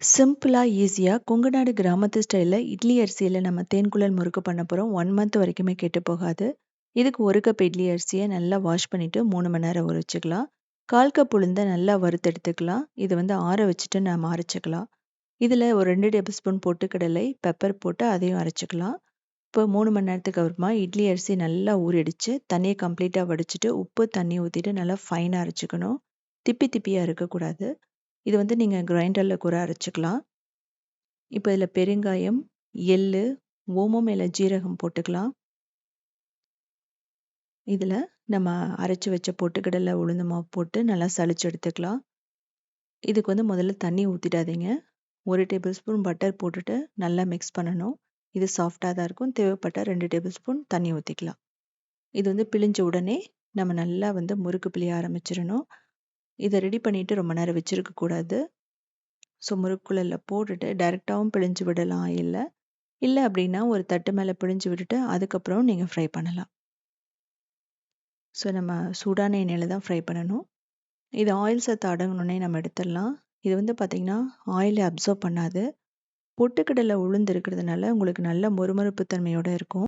சிம்பிளாக ஈஸியாக கொங்குநாடு கிராமத்து ஸ்டைலில் இட்லி அரிசியில் நம்ம தேன்குழல் முறுக்கு பண்ண போகிறோம் ஒன் மந்த் வரைக்குமே கெட்டு போகாது. இதுக்கு ஒரு கப் இட்லி அரிசியை நல்லா வாஷ் பண்ணிவிட்டு மூணு மணி நேரம் ஊற வச்சுக்கலாம். கால் கப் உளுந்த நல்லா வறுத்தெடுத்துக்கலாம் இது வந்து ஆற வச்சுட்டு நம்ம அரைச்சிக்கலாம். இதில் ஒரு ரெண்டு டேபிள் ஸ்பூன் பொட்டுக்கடலை பெப்பர் போட்டு அதையும் அரைச்சிக்கலாம். இப்போ மூணு மணி நேரத்துக்கு அப்புறமா இட்லி அரிசி நல்லா ஊறிடுச்சு. தண்ணியை கம்ப்ளீட்டாக வடிச்சிட்டு உப்பு தண்ணி ஊற்றிட்டு நல்லா ஃபைனாக அரைச்சிக்கணும். திப்பி திப்பியாக இருக்கக்கூடாது. இது வந்து நீங்கள் கிரைண்டரில் கூட அரைச்சிக்கலாம். இப்போ இதில் பெருங்காயம் எள் ஓமம் இல்லை ஜீரகம் போட்டுக்கலாம். இதில் நம்ம அரைச்சி வச்ச பொட்டுக்கடலை உளுந்து மாவு போட்டு நல்லா சளிச்சு எடுத்துக்கலாம். இதுக்கு வந்து முதல்ல தண்ணி ஊற்றிடாதீங்க ஒரு டேபிள் ஸ்பூன் பட்டர் போட்டுட்டு நல்லா மிக்ஸ் பண்ணணும். இது சாஃப்டாக தான் இருக்கும். தேவைப்பட்டால் ரெண்டு டேபிள் ஸ்பூன் தண்ணி ஊற்றிக்கலாம் இது வந்து பிழிஞ்ச உடனே நம்ம நல்லா வந்து முறுக்கு பிழிய ஆரம்பிச்சிடணும். இதை ரெடி பண்ணிவிட்டு ரொம்ப நேரம் வச்சுருக்கக்கூடாது ஸோ முறுக்குழலில் போட்டுட்டு டைரெக்டாகவும் பிழிஞ்சு விடலாம். இல்லை இல்லை அப்படின்னா ஒரு தட்டு மேலே பிழிஞ்சு விட்டுட்டு அதுக்கப்புறம் நீங்கள் ஃப்ரை பண்ணலாம். ஸோ நம்ம சூடான எண்ணெயில் தான் ஃப்ரை பண்ணணும். இது ஆயில் சத்து அடங்கணுன்னே நம்ம எடுத்துடலாம். இது வந்து பார்த்திங்கன்னா ஆயிலை அப்சர்வ் பண்ணாது. பொட்டுக்கடலை உளுந்து இருக்கிறதுனால உங்களுக்கு நல்ல மொறுமொறுப்பு தன்மையோடு இருக்கும்.